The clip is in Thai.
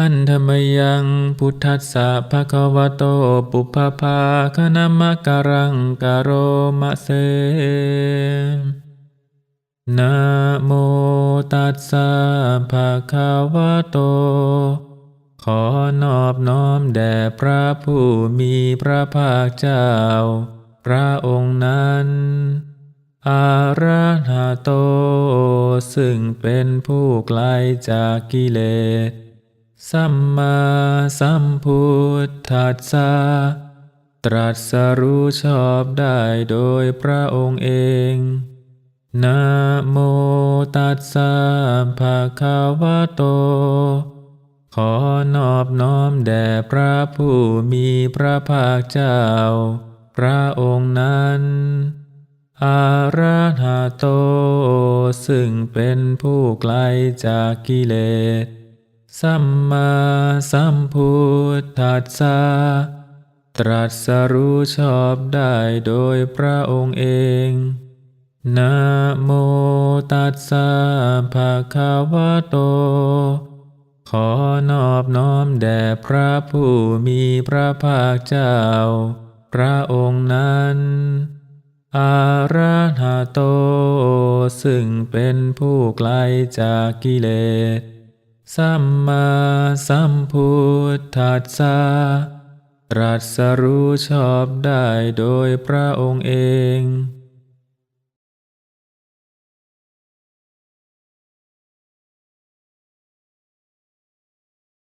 หันธรรมยังพุทธัสสะภะคะวะโตปุพพภาคณมะการังกโรมะเสนะโมตัสสะภะคะวะโต ขอนอบน้อมแด่พระผู้มีพระภาคเจ้า พระองค์นั้นอาระหะโต ซึ่งเป็นผู้ไกลจากกิเลส สัมมาสัมพุทธัสสะตรัสรู้ชอบได้โดยพระองค์เอง นะโมตัสสะภะคะวะโต ขอนอบน้อมแด่พระผู้มีพระภาคเจ้า พระองค์นั้นอาระหะโต ซึ่งเป็นผู้ไกลจากกิเลส สัมมาสัมพุทธัสสะตรัสรู้ชอบได้โดยพระองค์เอง นะโมตัสสะภะคะวะโต ขอนอบน้อมแด่พระผู้มีพระภาคเจ้า พระองค์นั้นอาระหะโต ซึ่งเป็นผู้ไกลจากกิเลส สัมมาสัมพุทธัสสะตรัสรู้ชอบได้โดยพระองค์เอง